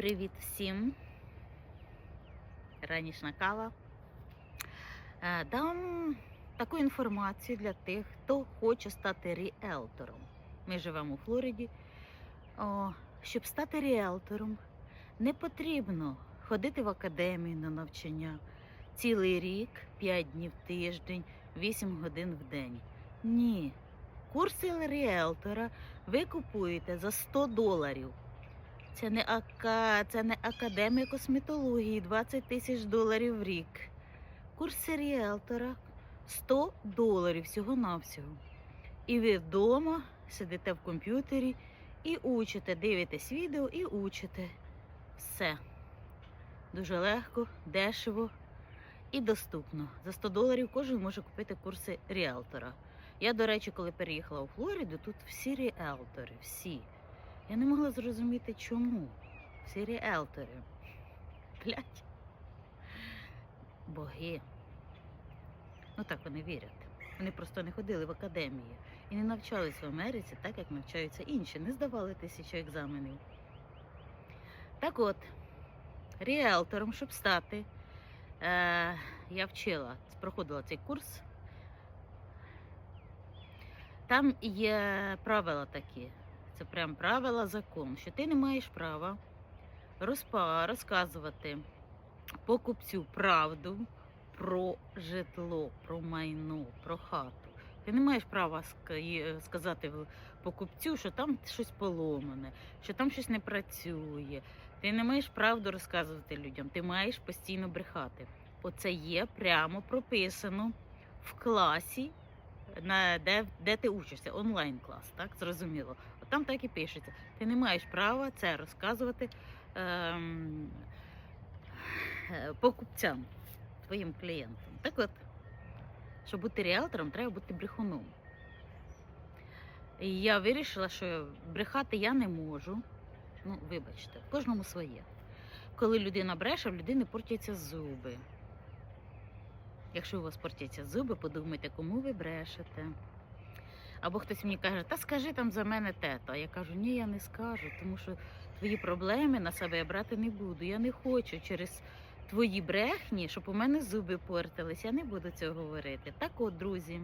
Привіт всім. Ранішна кава. Е, Дам таку інформацію для тих, хто хоче стати ріелтором. Ми живемо у Флориді. О, щоб стати ріелтором, не потрібно ходити в академію на навчання цілий рік, 5 днів в тиждень, 8 годин в день. Ні. Курси ріелтора ви купуєте за 100 доларів. Це не ака, це не академія косметології, 20 тисяч доларів в рік. Курси ріелтора 100 доларів всього-навсього. І ви вдома сидите в комп'ютері і учите, дивитесь відео і учите. Все. Дуже легко, дешево і доступно. За 100 доларів кожен може купити курси ріелтора. Я, до речі, коли переїхала у Флориду, тут всі ріелтори, всі. Я не могла зрозуміти, чому. Всі ріелтори. Блять. Боги. Ну так вони вірять. Вони просто не ходили в академії і не навчались в Америці так, як навчаються інші, не здавали тисячу екзаменів. Так от, ріелтором, щоб стати, е, я вчила, проходила цей курс. Там є правила такі. Це прям правила закон, що ти не маєш права розпа, розказувати покупцю правду про житло, про майно, про хату. Ти не маєш права ска- сказати покупцю, що там щось поломане, що там щось не працює. Ти не маєш правду розказувати людям, ти маєш постійно брехати. Оце є прямо прописано в класі, на, де, де ти учишся, онлайн-клас, так? Зрозуміло. От там так і пишеться. Ти не маєш права це розказувати ем, е, покупцям, твоїм клієнтам. Так от, щоб бути ріелтором, треба бути брехуном. І я вирішила, що брехати я не можу. Ну, вибачте, кожному своє. Коли людина бреше, в людини портяться зуби. Якщо у вас портяться зуби, подумайте, кому ви брешете. Або хтось мені каже, та скажи там за мене тето. А я кажу, ні, я не скажу, тому що твої проблеми на себе я брати не буду. Я не хочу через твої брехні, щоб у мене зуби портились. Я не буду цього говорити. Так от, друзі,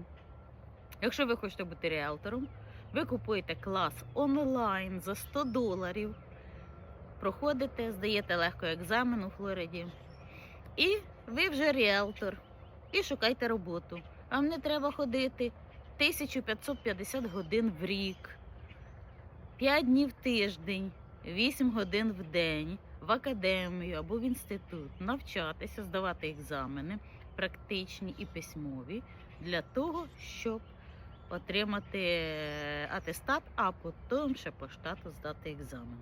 якщо ви хочете бути реалтором, ви купуєте клас онлайн за 100 доларів, проходите, здаєте легко екзамен у Флориді, і ви вже реалтор. І шукайте роботу. Вам не треба ходити 1550 годин в рік, 5 днів в тиждень, 8 годин в день в академію або в інститут, навчатися, здавати екзамени, практичні і письмові, для того, щоб отримати е, атестат, а потім ще по штату здати екзамен.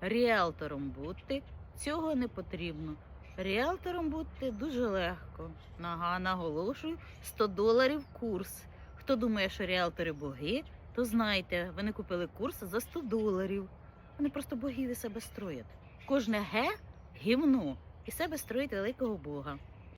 Ріелтором бути цього не потрібно. Ріелтором бути дуже легко. Нага, наголошую, 100 доларів курс. Хто думає, що ріелтори боги, то знайте, вони купили курс за 100 доларів. Вони просто богів і себе строять. Кожне ге гівно і себе строїть великого Бога.